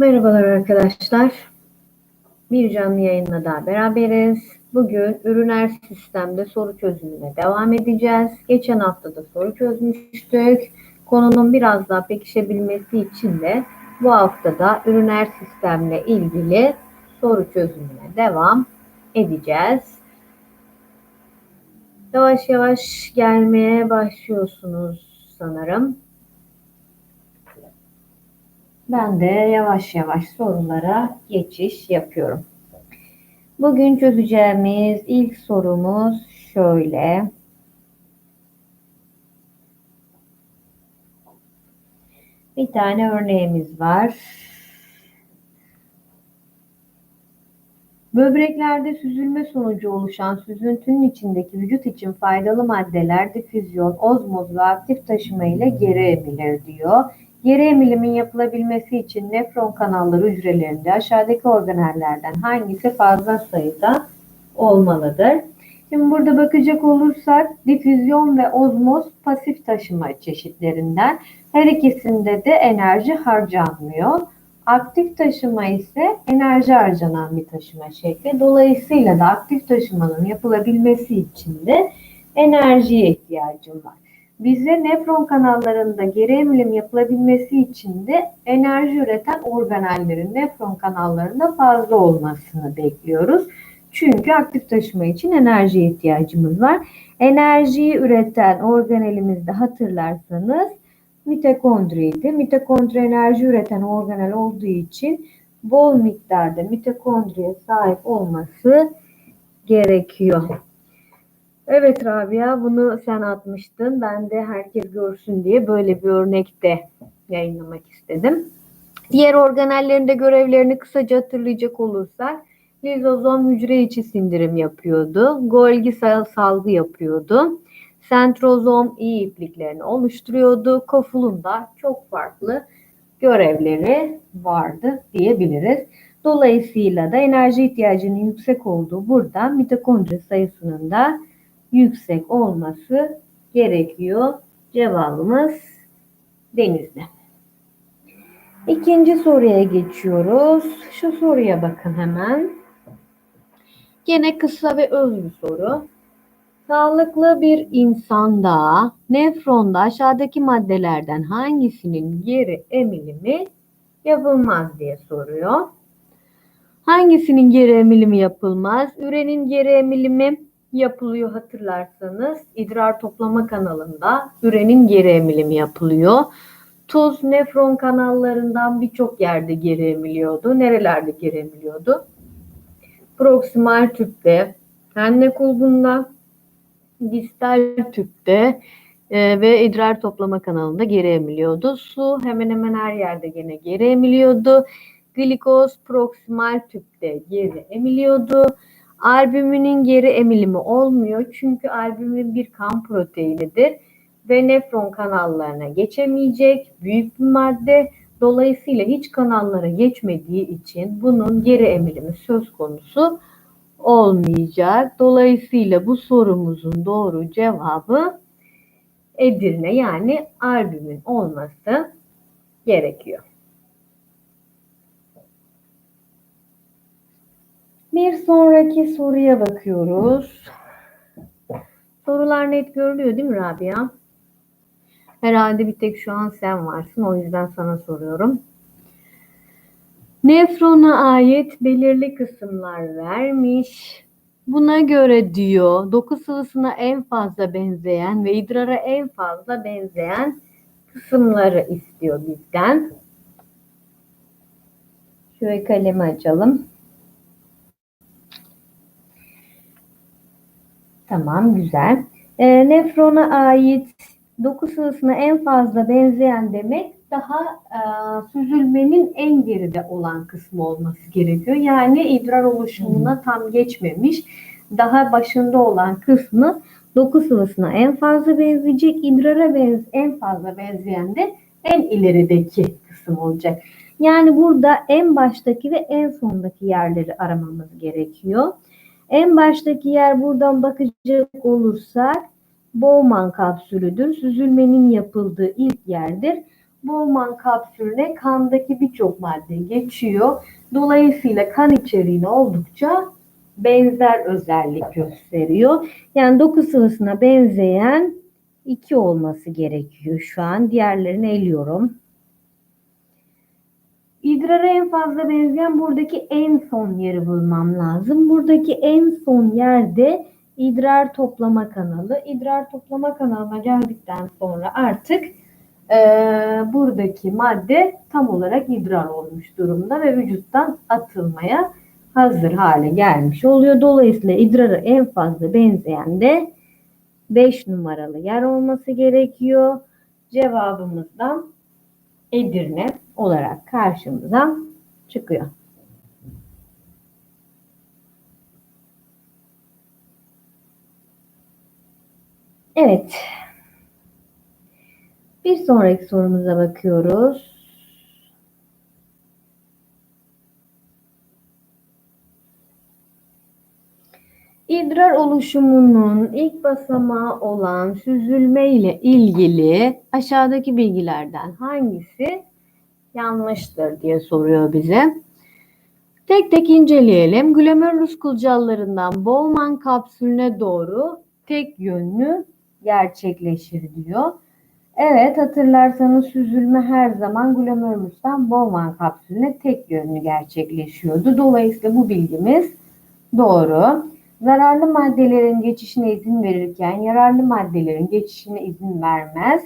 Merhabalar arkadaşlar. Bir canlı yayınla daha beraberiz. Bugün ürüner sistemde soru çözümüne devam edeceğiz. Geçen hafta da soru çözmüştük. Konunun biraz daha pekişebilmesi için de bu hafta da ürüner sistemle ilgili soru çözümüne devam edeceğiz. Yavaş yavaş gelmeye başlıyorsunuz sanırım. Ben de yavaş yavaş sorulara geçiş yapıyorum. Bugün çözeceğimiz ilk sorumuz şöyle. Bir tane örneğimiz var. Böbreklerde süzülme sonucu oluşan süzüntünün içindeki vücut için faydalı maddeler difüzyon, ozmoz ve aktif taşıma ile geri emilir diyor. Geri emilimin yapılabilmesi için nefron kanalları hücrelerinde aşağıdaki organellerden hangisi fazla sayıda olmalıdır? Şimdi burada bakacak olursak difüzyon ve ozmoz pasif taşıma çeşitlerinden. Her ikisinde de enerji harcanmıyor. Aktif taşıma ise enerji harcanan bir taşıma şekli. Dolayısıyla da aktif taşımanın yapılabilmesi için de enerjiye ihtiyacım var. Bize nefron kanallarında geri emilim yapılabilmesi için de enerji üreten organellerin nefron kanallarında fazla olmasını bekliyoruz. Çünkü aktif taşıma için enerjiye ihtiyacımız var. Enerjiyi üreten organelimizde hatırlarsanız mitokondriydi. Mitokondri enerji üreten organel olduğu için bol miktarda mitokondriye sahip olması gerekiyor. Evet Rabia bunu sen atmıştın. Ben de herkes görsün diye böyle bir örnekte yayınlamak istedim. Diğer organellerinde görevlerini kısaca hatırlayacak olursak lizozom hücre içi sindirim yapıyordu. Golgi salgı yapıyordu. Sentrozom iyi ipliklerini oluşturuyordu. Kofulun da çok farklı görevleri vardı diyebiliriz. Dolayısıyla da enerji ihtiyacının yüksek olduğu burada mitokondri sayısının da yüksek olması gerekiyor. Cevabımız denizde. İkinci soruya geçiyoruz. Şu soruya bakın hemen. Gene kısa ve öz bir soru. Sağlıklı bir insanda nefronda aşağıdaki maddelerden hangisinin geri emilimi yapılmaz diye soruyor. Hangisinin geri emilimi yapılmaz? Ürenin geri emilimi yapılıyor hatırlarsanız idrar toplama kanalında ürenin geri emilimi yapılıyor. Tuz nefron kanallarından birçok yerde geri emiliyordu. Nerelerde geri emiliyordu? Proksimal tüpte, tenne kulbunda, distal tüpte e, ve idrar toplama kanalında geri emiliyordu. Su hemen hemen her yerde gene geri emiliyordu. Glikoz proksimal tüpte geri emiliyordu. Albüminin geri emilimi olmuyor çünkü albümin bir kan proteinidir ve nefron kanallarına geçemeyecek büyük bir madde. Dolayısıyla hiç kanallara geçmediği için bunun geri emilimi söz konusu olmayacak. Dolayısıyla bu sorumuzun doğru cevabı Edirne yani albümin olması gerekiyor. Bir sonraki soruya bakıyoruz. Sorular net görülüyor değil mi Rabia? Herhalde bir tek şu an sen varsın. O yüzden sana soruyorum. Nefrona ait belirli kısımlar vermiş. Buna göre diyor doku sıvısına en fazla benzeyen ve idrara en fazla benzeyen kısımları istiyor bizden. Şöyle kalemi açalım. Tamam güzel. E, nefrona ait doku sıvısına en fazla benzeyen demek daha e, süzülmenin en geride olan kısmı olması gerekiyor. Yani idrar oluşumuna hmm. tam geçmemiş. Daha başında olan kısmı doku sıvısına en fazla benzeyecek. İdrara benz en fazla benzeyen de en ilerideki kısım olacak. Yani burada en baştaki ve en sondaki yerleri aramamız gerekiyor. En baştaki yer buradan bakacak olursak Bowman kapsülüdür. Süzülmenin yapıldığı ilk yerdir. Bowman kapsülüne kandaki birçok madde geçiyor. Dolayısıyla kan içeriğine oldukça benzer özellik gösteriyor. Yani doku sıvısına benzeyen iki olması gerekiyor şu an. Diğerlerini eliyorum. İdrara en fazla benzeyen buradaki en son yeri bulmam lazım. Buradaki en son yerde idrar toplama kanalı. İdrar toplama kanalına geldikten sonra artık e, buradaki madde tam olarak idrar olmuş durumda ve vücuttan atılmaya hazır hale gelmiş oluyor. Dolayısıyla idrara en fazla benzeyen de 5 numaralı yer olması gerekiyor. Cevabımızdan Edirne olarak karşımıza çıkıyor. Evet. Bir sonraki sorumuza bakıyoruz. İdrar oluşumunun ilk basamağı olan süzülme ile ilgili aşağıdaki bilgilerden hangisi yanlıştır diye soruyor bize. Tek tek inceleyelim. Glomerulus kılcallarından Bowman kapsülüne doğru tek yönlü gerçekleşir diyor. Evet hatırlarsanız süzülme her zaman glomerulustan Bowman kapsülüne tek yönlü gerçekleşiyordu. Dolayısıyla bu bilgimiz doğru. Zararlı maddelerin geçişine izin verirken yararlı maddelerin geçişine izin vermez.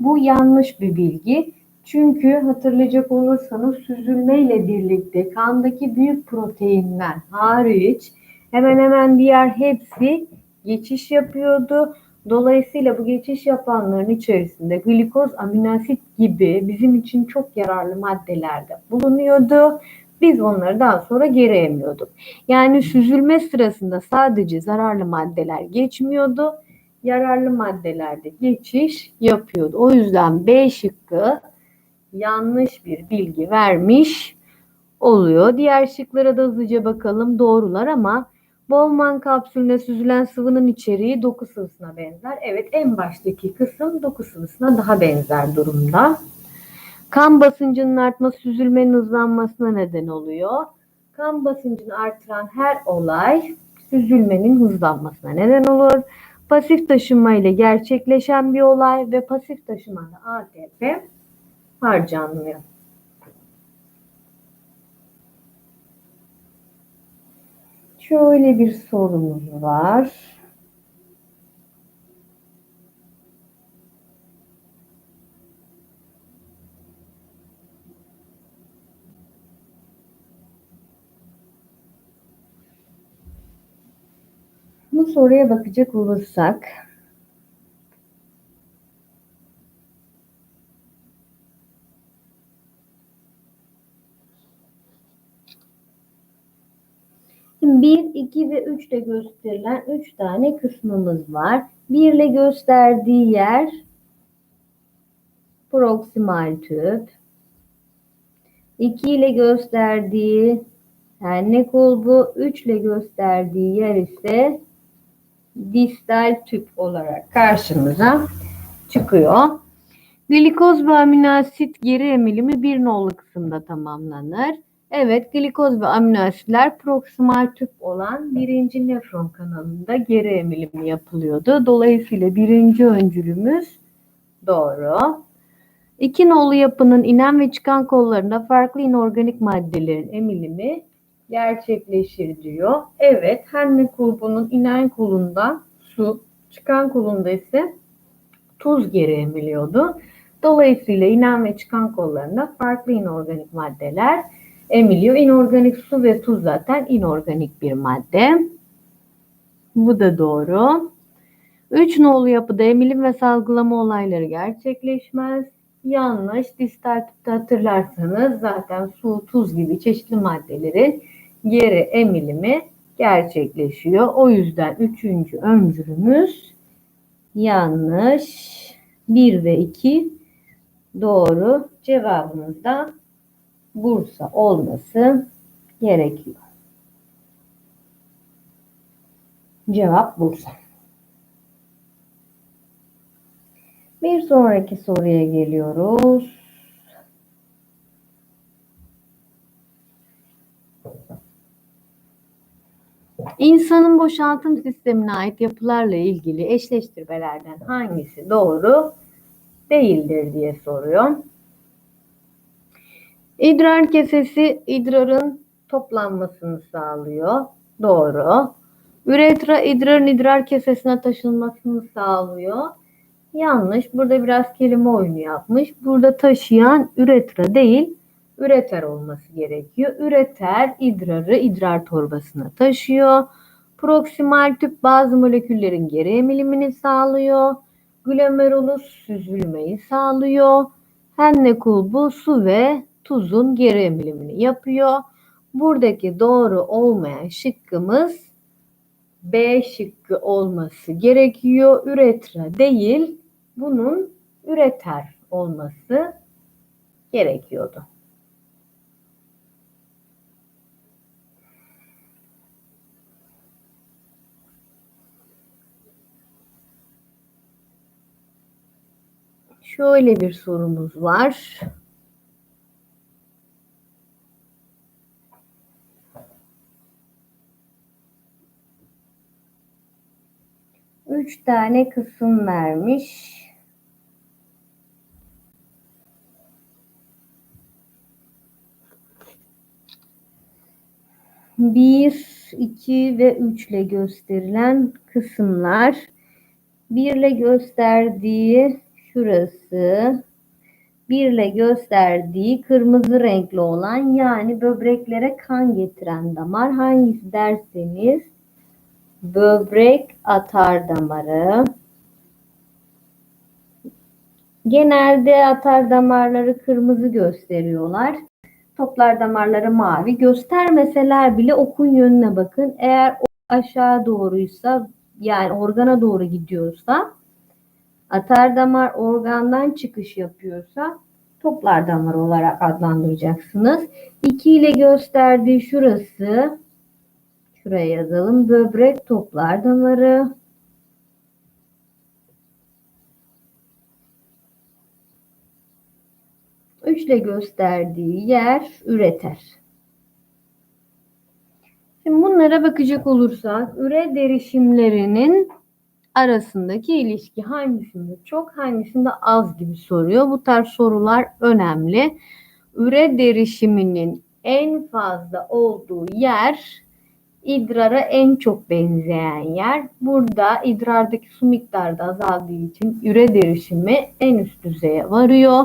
Bu yanlış bir bilgi. Çünkü hatırlayacak olursanız süzülme ile birlikte kandaki büyük proteinler hariç hemen hemen diğer hepsi geçiş yapıyordu. Dolayısıyla bu geçiş yapanların içerisinde glikoz, aminoasit gibi bizim için çok yararlı maddeler de bulunuyordu. Biz onları daha sonra geri emiyorduk. Yani süzülme sırasında sadece zararlı maddeler geçmiyordu. Yararlı maddelerde geçiş yapıyordu. O yüzden B şıkkı yanlış bir bilgi vermiş oluyor. Diğer şıklara da hızlıca bakalım. Doğrular ama Bowman kapsülüne süzülen sıvının içeriği doku sıvısına benzer. Evet en baştaki kısım doku sıvısına daha benzer durumda. Kan basıncının artması süzülmenin hızlanmasına neden oluyor. Kan basıncını artıran her olay süzülmenin hızlanmasına neden olur. Pasif taşınma ile gerçekleşen bir olay ve pasif taşımada ATP harcanmıyor. Şöyle bir sorumuz var. Bu soruya bakacak olursak Şimdi 1, 2 ve 3 ile gösterilen 3 tane kısmımız var. 1 ile gösterdiği yer proksimal tüp. 2 ile gösterdiği yani kulbu, 3 ile gösterdiği yer ise distal tüp olarak karşımıza çıkıyor. Glikoz ve aminoasit geri emilimi bir nolu kısımda tamamlanır. Evet, glikoz ve aminoasitler proksimal tüp olan birinci nefron kanalında geri emilimi yapılıyordu. Dolayısıyla birinci öncülümüz doğru. İki nolu yapının inen ve çıkan kollarında farklı inorganik maddelerin emilimi gerçekleşir diyor. Evet, Henle kulbunun inen kolunda su, çıkan kolunda ise tuz geri emiliyordu. Dolayısıyla inen ve çıkan kollarında farklı inorganik maddeler emiliyor. İnorganik su ve tuz zaten inorganik bir madde. Bu da doğru. Üç nolu yapıda emilim ve salgılama olayları gerçekleşmez. Yanlış. Distal tüpte hatırlarsanız zaten su, tuz gibi çeşitli maddelerin geri emilimi gerçekleşiyor. O yüzden üçüncü öncülümüz yanlış. 1 ve 2 doğru. Cevabımız da Bursa olması gerekiyor. Cevap Bursa. Bir sonraki soruya geliyoruz. İnsanın boşaltım sistemine ait yapılarla ilgili eşleştirmelerden hangisi doğru değildir diye soruyor. İdrar kesesi idrarın toplanmasını sağlıyor. Doğru. Üretra idrarın idrar kesesine taşınmasını sağlıyor. Yanlış. Burada biraz kelime oyunu yapmış. Burada taşıyan üretra değil, üreter olması gerekiyor. Üreter idrarı idrar torbasına taşıyor. Proksimal tüp bazı moleküllerin geri emilimini sağlıyor. Glomerulus süzülmeyi sağlıyor. Henne kulbu su ve tuzun geri emilimini yapıyor. Buradaki doğru olmayan şıkkımız B şıkkı olması gerekiyor. Üretra değil, bunun üreter olması gerekiyordu. Şöyle bir sorumuz var. Üç tane kısım vermiş. Bir, iki ve üç ile gösterilen kısımlar. Birle gösterdiği şurası. Birle gösterdiği kırmızı renkli olan yani böbreklere kan getiren damar hangisi derseniz böbrek atar damarı. Genelde atar damarları kırmızı gösteriyorlar. Toplar damarları mavi. Göstermeseler bile okun yönüne bakın. Eğer aşağı doğruysa yani organa doğru gidiyorsa atar damar organdan çıkış yapıyorsa toplar damar olarak adlandıracaksınız. 2 ile gösterdiği şurası şuraya yazalım. Böbrek toplar damarı. Üçle gösterdiği yer üreter. Şimdi bunlara bakacak olursak üre derişimlerinin arasındaki ilişki hangisinde çok hangisinde az gibi soruyor. Bu tarz sorular önemli. Üre derişiminin en fazla olduğu yer idrara en çok benzeyen yer. Burada idrardaki su miktarı da azaldığı için üre derişimi en üst düzeye varıyor.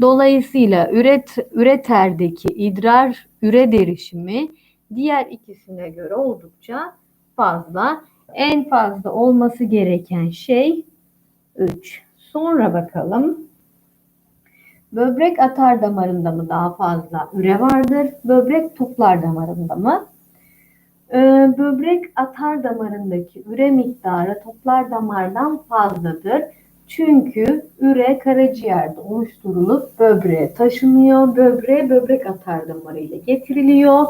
Dolayısıyla üret, üreterdeki idrar üre derişimi diğer ikisine göre oldukça fazla. En fazla olması gereken şey 3. Sonra bakalım. Böbrek atar damarında mı daha fazla üre vardır? Böbrek toplar damarında mı? Ee, böbrek atar damarındaki üre miktarı toplar damardan fazladır. Çünkü üre karaciğerde oluşturulup böbreğe taşınıyor. Böbreğe böbrek atar damarı ile getiriliyor.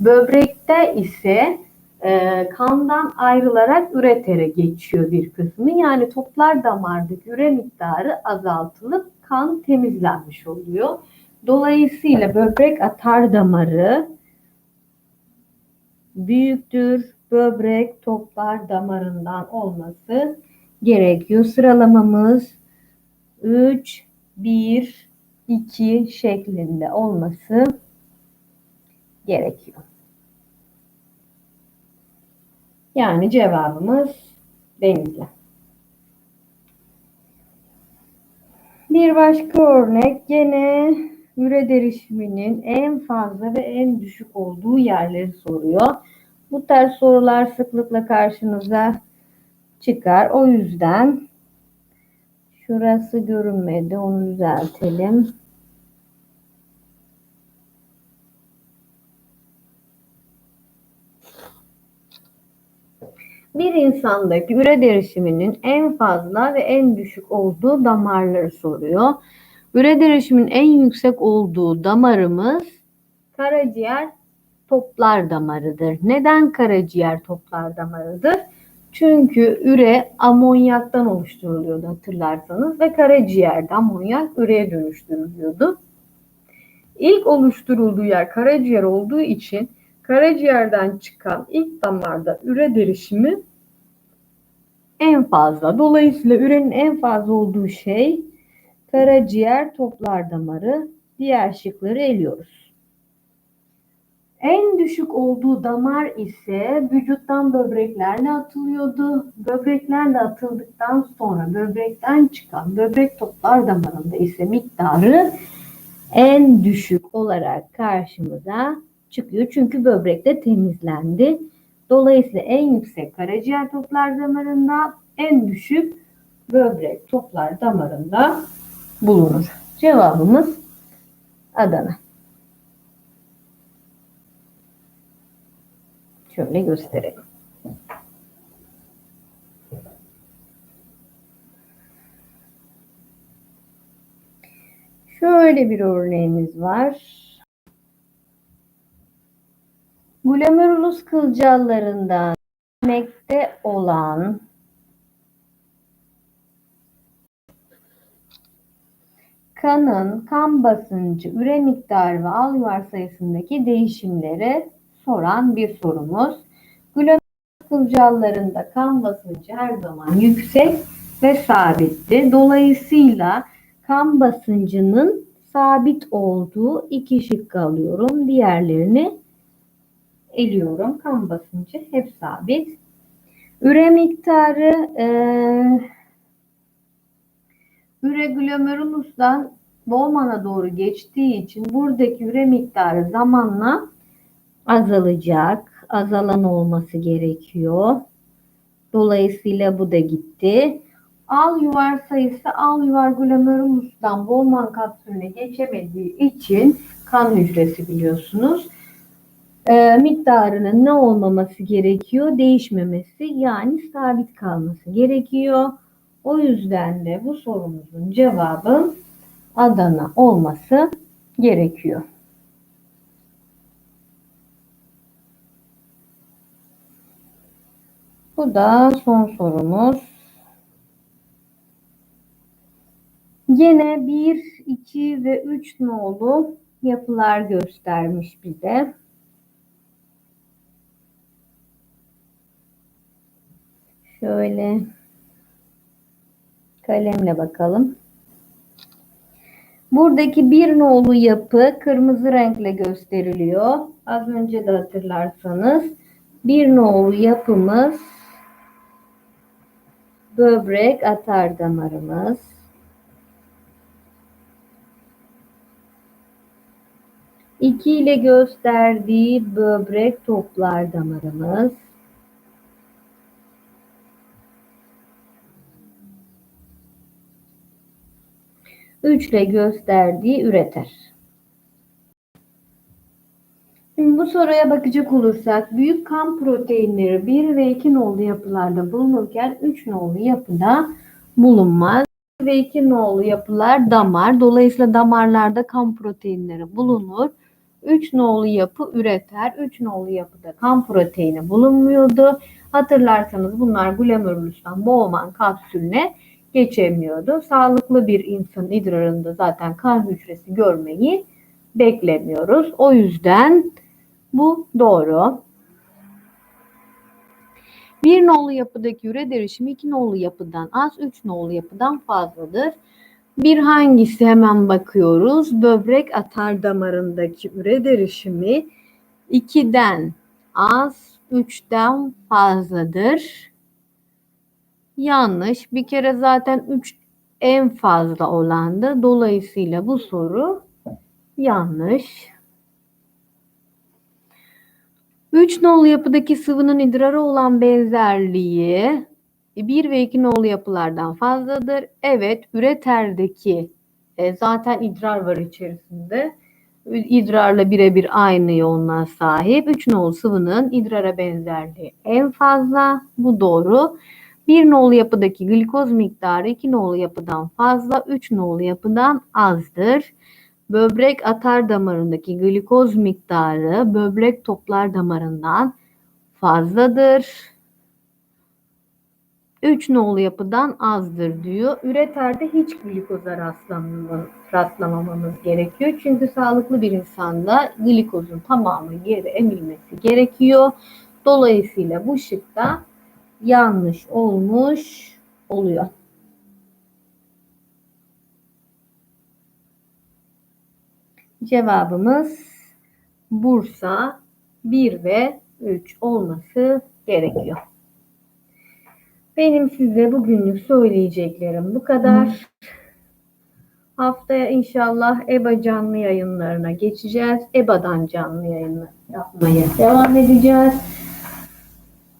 Böbrekte ise e, kandan ayrılarak üretere geçiyor bir kısmı. Yani toplar damardaki üre miktarı azaltılıp kan temizlenmiş oluyor. Dolayısıyla böbrek atar damarı büyüktür. Böbrek toplar damarından olması gerekiyor. Sıralamamız 3, 1, 2 şeklinde olması gerekiyor. Yani cevabımız Denizli. Bir başka örnek gene üre en fazla ve en düşük olduğu yerleri soruyor. Bu tarz sorular sıklıkla karşınıza çıkar. O yüzden şurası görünmedi. Onu düzeltelim. Bir insandaki üre derişiminin en fazla ve en düşük olduğu damarları soruyor. Üre derişimin en yüksek olduğu damarımız karaciğer toplar damarıdır. Neden karaciğer toplar damarıdır? Çünkü üre amonyaktan oluşturuluyordu hatırlarsanız ve karaciğerde amonyak üreye dönüştürülüyordu. İlk oluşturulduğu yer karaciğer olduğu için karaciğerden çıkan ilk damarda üre derişimi en fazla. Dolayısıyla ürenin en fazla olduğu şey karaciğer toplar damarı. Diğer şıkları eliyoruz. En düşük olduğu damar ise vücuttan böbreklerle atılıyordu. Böbreklerle atıldıktan sonra böbrekten çıkan böbrek toplar damarında ise miktarı en düşük olarak karşımıza çıkıyor. Çünkü böbrek de temizlendi. Dolayısıyla en yüksek karaciğer toplar damarında, en düşük böbrek toplar damarında bulunur. Cevabımız Adana. Şöyle gösterelim. Şöyle bir örneğimiz var. Glomerulus kılcallarından mekte olan kanın kan basıncı, üre miktarı ve alüvar sayısındaki değişimleri soran bir sorumuz. Glomerulus kılcallarında kan basıncı her zaman yüksek ve sabitti. Dolayısıyla kan basıncının sabit olduğu iki şık alıyorum. Diğerlerini eliyorum. Kan basıncı hep sabit. Üre miktarı e, üre glomerulustan Bowman'a doğru geçtiği için buradaki üre miktarı zamanla azalacak. Azalan olması gerekiyor. Dolayısıyla bu da gitti. Al yuvar sayısı al yuvar glomerulustan Bowman kapsülüne geçemediği için kan hücresi biliyorsunuz. E, miktarının ne olmaması gerekiyor? Değişmemesi yani sabit kalması gerekiyor. O yüzden de bu sorumuzun cevabı Adana olması gerekiyor. Bu da son sorumuz. Yine 1, 2 ve 3 nolu yapılar göstermiş bize. Şöyle kalemle bakalım. Buradaki bir nolu yapı kırmızı renkle gösteriliyor. Az önce de hatırlarsanız bir nolu yapımız böbrek atar damarımız. İki ile gösterdiği böbrek toplar damarımız. Üçle gösterdiği üreter. Şimdi bu soruya bakacak olursak büyük kan proteinleri 1 ve 2 nolu yapılarda bulunurken 3 nolu yapıda bulunmaz. 1 ve 2 nolu yapılar damar. Dolayısıyla damarlarda kan proteinleri bulunur. 3 nolu yapı üreter. 3 nolu yapıda kan proteini bulunmuyordu. Hatırlarsanız bunlar glomerulustan Bowman kapsülüne geçemiyordu. Sağlıklı bir insan idrarında zaten kan hücresi görmeyi beklemiyoruz. O yüzden bu doğru. Bir nolu yapıdaki üre derişimi iki nolu yapıdan az, üç nolu yapıdan fazladır. Bir hangisi hemen bakıyoruz. Böbrek atar damarındaki üre derişimi 2'den az, 3'ten fazladır. Yanlış. Bir kere zaten 3 en fazla olandı. Dolayısıyla bu soru yanlış. 3 nolu yapıdaki sıvının idrara olan benzerliği 1 ve 2 nolu yapılardan fazladır. Evet, üreterdeki e, zaten idrar var içerisinde. İdrarla birebir aynı yoğunluğa sahip. 3 nolu sıvının idrara benzerliği en fazla. Bu doğru. 1 nolu yapıdaki glikoz miktarı 2 nolu yapıdan fazla, 3 nolu yapıdan azdır. Böbrek atar damarındaki glikoz miktarı böbrek toplar damarından fazladır. 3 nolu yapıdan azdır diyor. Üreterde hiç glikoza rastlamamamız, gerekiyor. Çünkü sağlıklı bir insanda glikozun tamamı geri emilmesi gerekiyor. Dolayısıyla bu şıkta yanlış olmuş oluyor. Cevabımız Bursa 1 ve 3 olması gerekiyor. Benim size bugünlük söyleyeceklerim bu kadar. Haftaya inşallah EBA canlı yayınlarına geçeceğiz. EBA'dan canlı yayını yapmaya devam edeceğiz.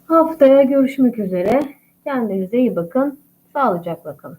Haftaya görüşmek üzere. Kendinize iyi bakın. Sağlıcakla kalın.